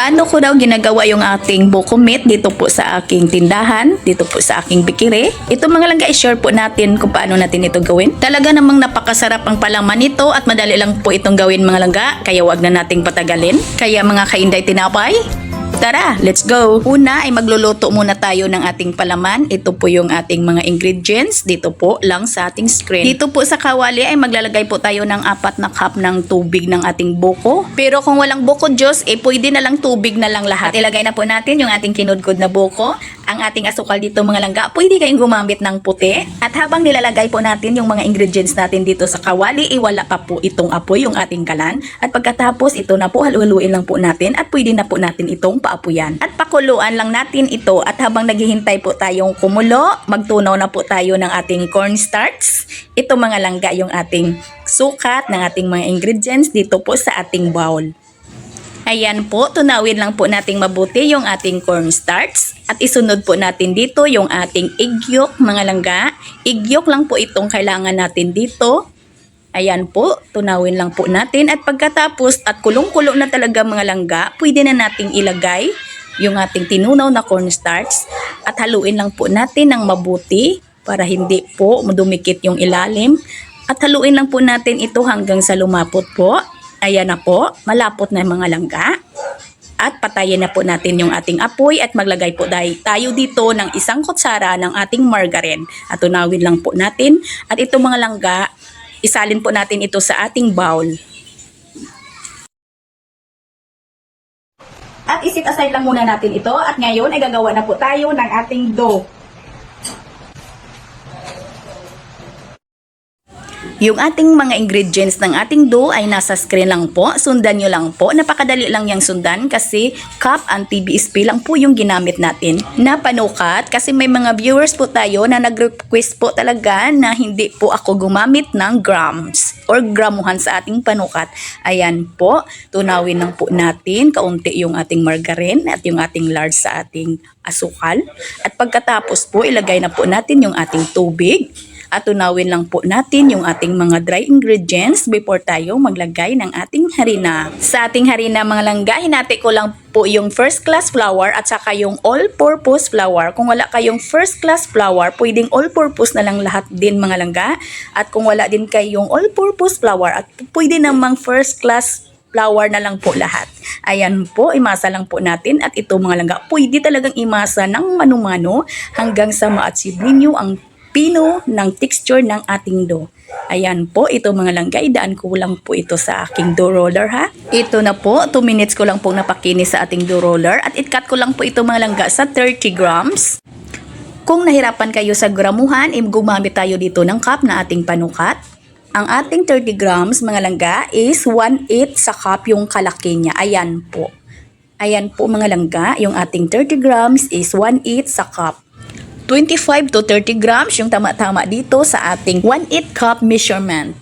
Paano ko daw ginagawa yung ating buko dito po sa aking tindahan, dito po sa aking bikiri. Ito mga langga, i-share po natin kung paano natin ito gawin. Talaga namang napakasarap ang palaman nito at madali lang po itong gawin mga langga, kaya wag na nating patagalin. Kaya mga kainday tinapay, Tara, let's go! Una ay magluluto muna tayo ng ating palaman. Ito po yung ating mga ingredients. Dito po lang sa ating screen. Dito po sa kawali ay maglalagay po tayo ng apat na cup ng tubig ng ating buko. Pero kung walang buko Diyos, eh pwede na lang tubig na lang lahat. At ilagay na po natin yung ating kinudkod na buko. Ang ating asukal dito mga langga, pwede kayong gumamit ng puti. At habang nilalagay po natin yung mga ingredients natin dito sa kawali, iwala pa po itong apoy, yung ating kalan. At pagkatapos, ito na po, haluhaluin lang po natin at pwede na po natin itong paapuyan. At pakuluan lang natin ito at habang naghihintay po tayong kumulo, magtunaw na po tayo ng ating cornstarch. Ito mga langga yung ating sukat ng ating mga ingredients dito po sa ating bowl. Ayan po, tunawin lang po nating mabuti yung ating cornstarch at isunod po natin dito yung ating egg yolk mga langga. Egg yolk lang po itong kailangan natin dito. Ayan po, tunawin lang po natin at pagkatapos at kulong-kulo na talaga mga langga, pwede na nating ilagay yung ating tinunaw na cornstarch at haluin lang po natin ng mabuti para hindi po dumikit yung ilalim at haluin lang po natin ito hanggang sa lumapot po. Ayan na po, malapot na yung mga langga. At patayin na po natin yung ating apoy at maglagay po tayo dito ng isang kutsara ng ating margarine. At tunawin lang po natin. At ito mga langga, isalin po natin ito sa ating bowl. At isit aside lang muna natin ito at ngayon ay gagawa na po tayo ng ating dough. Yung ating mga ingredients ng ating dough ay nasa screen lang po. Sundan nyo lang po. Napakadali lang yung sundan kasi cup and TBSP lang po yung ginamit natin na panukat. Kasi may mga viewers po tayo na nag-request po talaga na hindi po ako gumamit ng grams or gramuhan sa ating panukat. Ayan po, tunawin lang po natin kaunti yung ating margarine at yung ating lard sa ating asukal. At pagkatapos po, ilagay na po natin yung ating tubig at tunawin lang po natin yung ating mga dry ingredients before tayo maglagay ng ating harina. Sa ating harina mga langga, hinati ko lang po yung first class flour at saka yung all-purpose flour. Kung wala kayong first class flour, pwedeng all-purpose na lang lahat din mga langga. At kung wala din kayong all-purpose flour at pwede namang first class flour na lang po lahat. Ayan po, imasa lang po natin at ito mga langga, pwede talagang imasa ng manumano hanggang sa ma-achieve ninyo ang pino ng texture ng ating dough. Ayan po, ito mga langga, idaan ko lang po ito sa aking dough roller ha. Ito na po, 2 minutes ko lang po napakinis sa ating dough roller at it-cut ko lang po ito mga langga sa 30 grams. Kung nahirapan kayo sa gramuhan, gumamit tayo dito ng cup na ating panukat. Ang ating 30 grams mga langga is 1/8 sa cup yung kalaki niya. Ayan po. Ayan po mga langga, yung ating 30 grams is 1/8 sa cup. 25 to 30 grams yung tama-tama dito sa ating 1/8 cup measurement.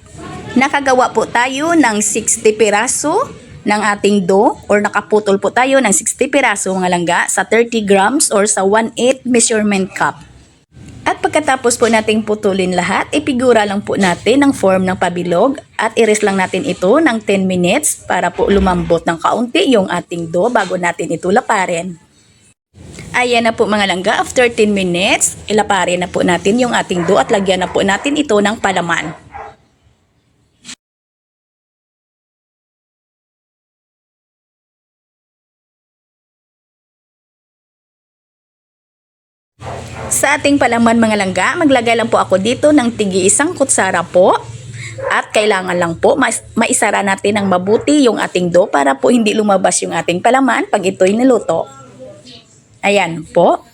Nakagawa po tayo ng 60 piraso ng ating dough or nakaputol po tayo ng 60 piraso mga langga sa 30 grams or sa 1/8 measurement cup. At pagkatapos po nating putulin lahat, ipigura lang po natin ang form ng pabilog at iris lang natin ito ng 10 minutes para po lumambot ng kaunti yung ating dough bago natin ito laparin. Ayan na po mga langga, after 10 minutes, ilaparin na po natin yung ating dough at lagyan na po natin ito ng palaman. Sa ating palaman mga langga, maglagay lang po ako dito ng tigi isang kutsara po. At kailangan lang po mais- maisara natin ng mabuti yung ating dough para po hindi lumabas yung ating palaman pag ito'y niluto. Ayan po.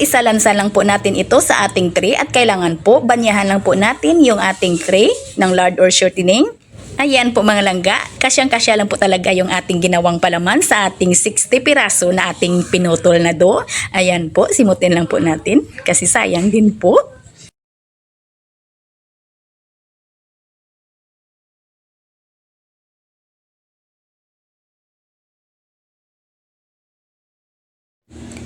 Isalansan lang po natin ito sa ating tray at kailangan po banyahan lang po natin yung ating tray ng lard or shortening. Ayan po mga langga, kasyang-kasya lang po talaga yung ating ginawang palaman sa ating 60 piraso na ating pinutol na do. Ayan po, simutin lang po natin kasi sayang din po.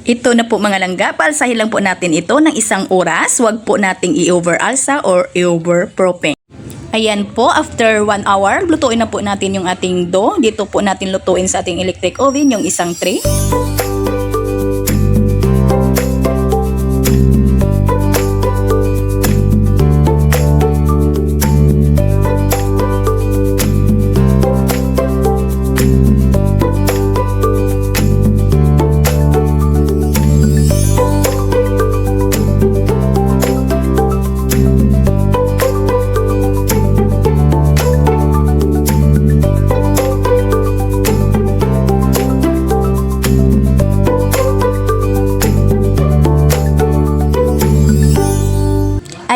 Ito na po mga langga, palsahin lang po natin ito ng isang oras. Huwag po nating i-over alsa or i-over propane. Ayan po, after 1 hour, lutuin na po natin yung ating dough. Dito po natin lutuin sa ating electric oven yung isang tray.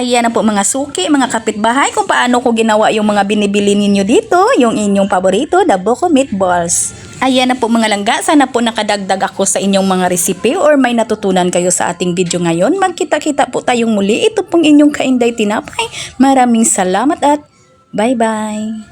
Ayan na po mga suki, mga kapitbahay kung paano ko ginawa yung mga binibili ninyo dito, yung inyong paborito, the Boko Meatballs. Ayan na po mga langga, sana po nakadagdag ako sa inyong mga recipe or may natutunan kayo sa ating video ngayon. Magkita-kita po tayong muli. Ito pong inyong kainday tinapay. Maraming salamat at bye-bye.